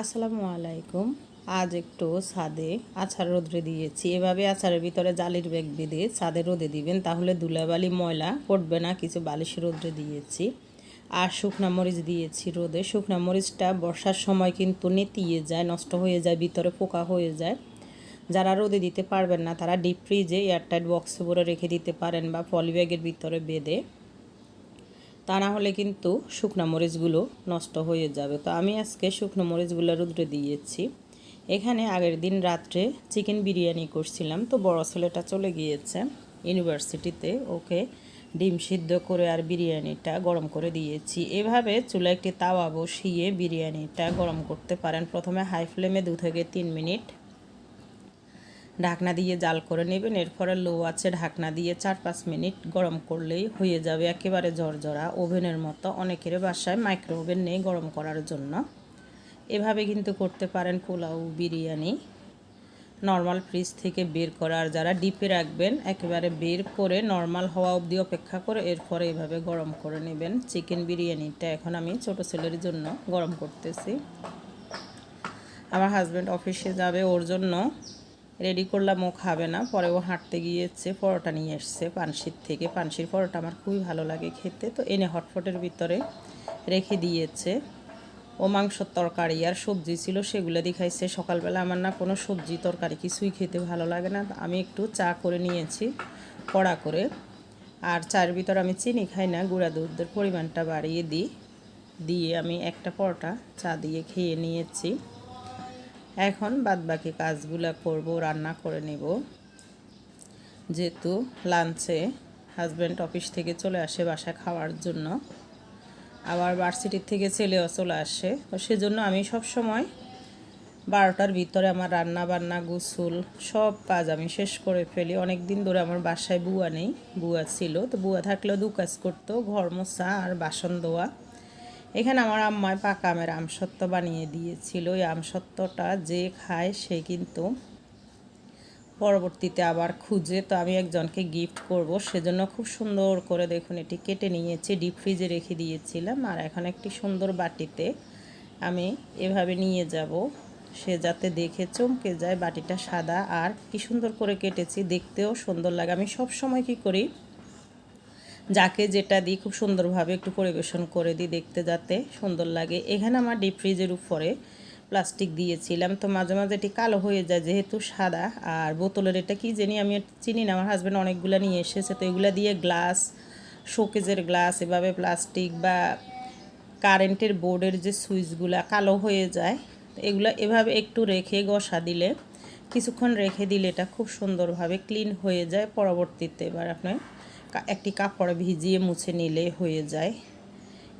আসসালামু আলাইকুম। আজ একটু ছাদে আছার রোদে দিয়েছি। এভাবে আছারের ভিতরে জালির ব্যাগ বেঁধে ছাদে রোদে দিবেন, তাহলে ধুলাবালি, ময়লা পড়বে না, কিছু বালিশ রোদে দিয়েছি। আর শুকনা মরিচ দিয়েছি রোদে। শুকনা মরিচটা বর্ষার সময় কিন্তু নেতিয়ে যায়, নষ্ট হয়ে যায়, ভিতরে পোকা হয়ে যায়। যারা রোদে দিতে পারবেন না, তারা ডিপ ফ্রিজে এয়ারটাইট বক্সে ভরে রেখে দিতে পারেন বা পলিব্যাগের ভিতরে বেঁধে তা না হলে কিন্তু শুকনো মরিচগুলো নষ্ট হয়ে যাবে। তো আমি আজকে শুকনো মরিচগুলো রুদ্রে দিয়েছি। এখানে আগের দিন রাত্রে চিকেন বিরিয়ানি করছিলাম, তো বড় ছেলেটা চলে গিয়েছে ইউনিভার্সিটিতে। ওকে ডিম সিদ্ধ করে আর বিরিয়ানিটা গরম করে দিয়েছি। এভাবে চুলা একটি তাওয়া বসিয়ে বিরিয়ানিটা গরম করতে পারেন। প্রথমে হাই ফ্লেমে দু থেকে তিন মিনিট ঢাকনা দিয়ে জাল করে নেবেন। এরপরে লো আছে ঢাকনা দিয়ে চার পাঁচ মিনিট গরম করলেই হয়ে যাবে একেবারে ঝরঝরা ওভেনের মতো অনেকের বাসায় মাইক্রো ওভেন নেই গরম করার জন্য। এভাবে কিন্তু করতে পারেন পোলাও, বিরিয়ানি। নর্মাল ফ্রিজ থেকে বের করা আর যারা ডিপে রাখবেন, একেবারে বের করে নর্মাল হওয়া অবধি অপেক্ষা করে এরপরে এভাবে গরম করে নেবেন। চিকেন বিরিয়ানিটা এখন আমি ছোটো ছেলের জন্য গরম করতেছি। আমার হাজব্যান্ড অফিসে যাবে ওর জন্য। রেডি করলাম, ও খাবে না। পরে ও হাঁটতে গিয়েছে, পরোটা নিয়ে এসছে পানসির থেকে। পানসির পরোটা আমার খুবই ভালো লাগে খেতে। তো এনে হটফটের ভিতরে রেখে দিয়েছে। ও মাংসর তরকারি আর সবজি ছিল, সেগুলো দেখাইছে সকালবেলা আমার না কোনো সবজি তরকারি কিছুই খেতে ভালো লাগে না। আমি একটু চা করে নিয়েছি, কড়া করে। আর চার ভিতর আমি চিনি খাই না, গুঁড়া দুধের পরিমাণটা বাড়িয়ে দিই। দিয়ে আমি একটা পরোটা চা দিয়ে খেয়ে নিয়েছি। এখন বাদ বাকি কাজগুলো করব, রান্না করে নেব। যেহেতু লাঞ্চে হাজব্যান্ড অফিস থেকে চলে আসে বাসায় খাওয়ার জন্য। আবার ভার্সিটির থেকে ছেলেও চলে আসে। তো সেজন্য আমি সব সময় বারোটার ভিতরে আমার রান্না বান্না গোসল সব কাজ আমি শেষ করে ফেলি। অনেক দিন ধরে আমার বাসায় বুয়া নেই, বুয়া ছিল। তো বুয়া থাকলেও দু কাজ করতো, ঘর মোছা আর বাসন ধোয়া। এখানে আমার আম্মায় পাকা আমের আমসত্ত্ব বানিয়ে দিয়েছিল। ওই আমসত্ত্বটা যে খায় সে কিন্তু পরবর্তীতে আবার খুঁজে। তো আমি একজনকে গিফট করব। সেজন্য খুব সুন্দর করে দেখুন, এটি কেটে নিয়েছি ডিপ ফ্রিজে রেখে দিয়েছিলাম। আর এখন একটি সুন্দর বাটিতে আমি এভাবে নিয়ে যাব। সে যাতে দেখে চমকে যায়, বাটিটা সাদা। আর কি সুন্দর করে কেটেছি, দেখতেও সুন্দর লাগে। আমি সব সময় কি করি যাকে যেটা দিই খুব সুন্দরভাবে একটু পরিবেশন করে দিই দেখতে যাতে সুন্দর লাগে। এখানে আমার ডিপ ফ্রিজের উপরে প্লাস্টিক দিয়েছিলাম। তো মাঝে মাঝে এটি কালো হয়ে যায় যেহেতু সাদা। আর বোতলের এটা কি জানি আমি চিনি না। আমার হাজব্যান্ড অনেকগুলো নিয়ে এসেছে। তো এগুলো দিয়ে গ্লাস শোকেজের গ্লাস এভাবে প্লাস্টিক বা কারেন্টের বোর্ডের যে সুইচগুলো কালো হয়ে যায়, এগুলো এভাবে একটু রেখে গসা দিলে, কিছুক্ষণ রেখে দিলে এটা খুব সুন্দরভাবে ক্লিন হয়ে যায়। পরবর্তীতে এবার আপনার একটি কাপড় ভিজিয়ে মুছে নিলে হয়ে যায়।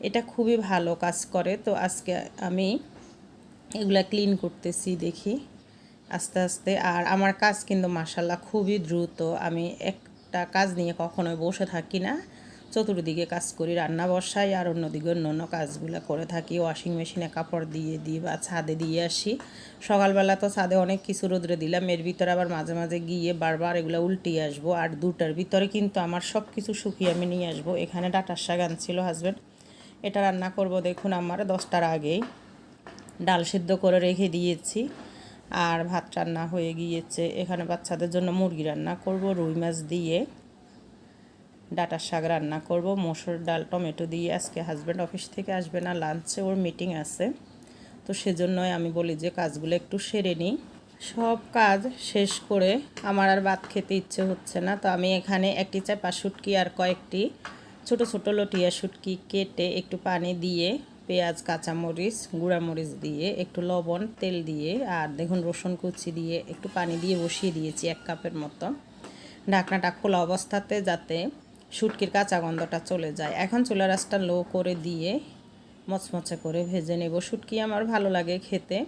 এটা খুবই ভালো কাজ করে। তো আজকে আমি এগুলা ক্লিন করতেছি দেখি। আস্তে আস্তে। আর আমার কাজ কিন্তু মাসাল্লাহ খুবই দ্রুত। আমি একটা কাজ নিয়ে কখনোই বসে থাকি না। চতুর্দিকে কাজ করি, রান্না বসাই আর অন্যদিকে অন্য অন্য কাজগুলো করে থাকি। ওয়াশিং মেশিনে কাপড় দিয়ে দিই বা ছাদে দিয়ে আসি। সকালবেলা তো ছাদে অনেক কিছু রোদ্রে দিলাম, এর ভিতরে আবার মাঝে মাঝে গিয়ে বারবার এগুলো উল্টিয়ে আসব। আর দুটার ভিতরে কিন্তু আমার সব কিছু শুকিয়ে আমি নিয়ে আসব। এখানে ডাটার শাক আনছিল হাজব্যান্ড এটা রান্না করব দেখুন আমার দশটার আগেই। ডাল সিদ্ধ করে রেখে দিয়েছি আর ভাত রান্না হয়ে গিয়েছে। এখানে বাচ্চাদের জন্য মুরগি রান্না করব, রুই মাছ দিয়ে। ডাটার শাক রান্না করব। মসুর ডাল, টমেটো দিয়ে আজকে হাজব্যান্ড অফিস থেকে আসবে না লাঞ্চে ওর মিটিং আছে। তো সেজন্যই আমি বলি যে কাজগুলো একটু সেরে নিই। সব কাজ শেষ করে আমার আর ভাত খেতে ইচ্ছে হচ্ছে না। তো আমি এখানে একটি চাপা শুটকি আর কয়েকটি ছোট ছোট লটিয়া শুটকি কেটে একটু পানি দিয়ে পেঁয়াজ, কাঁচামরিচ, গুঁড়ামরিচ দিয়ে, একটু লবণ, তেল দিয়ে আর দেখুন রসুন কুচি দিয়ে একটু পানি দিয়ে বসিয়ে দিয়েছি এক কাপের মতো। ঢাকনাটা খোলা অবস্থাতে যাতে শুটকির কাঁচা গন্ধটা চলে যায়। এখন চুলা রাসটা লো করে দিয়ে মচমচে করে ভেজে নেব। শুটকি আমার ভালো লাগে খেতে।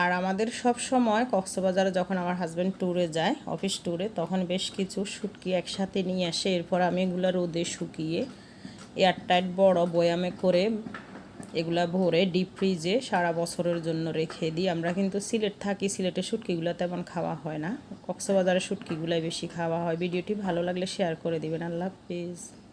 আর আমাদের সব সময় কক্সবাজারে যখন আমার হাজব্যান্ড ট্যুরে যায় অফিস ট্যুরে তখন বেশ কিছু শুটকি একসাথে নিয়ে আসে। এরপর আমি এগুলো রোদে শুকিয়ে এয়ারটাইট বড় বয়ামে করে এগুলা ভরে ডিপ ফ্রিজে সারা বছরের জন্য রেখে দিই। আমরা কিন্তু সিলেট থাকি সিলেটের শুটকিগুলো তেমন খাওয়া হয় না। কক্সবাজারের শুটকিগুলাই বেশি খাওয়া হয়। ভিডিওটি ভালো লাগলে শেয়ার করে দিবেন। আল্লাহ হাফিজ।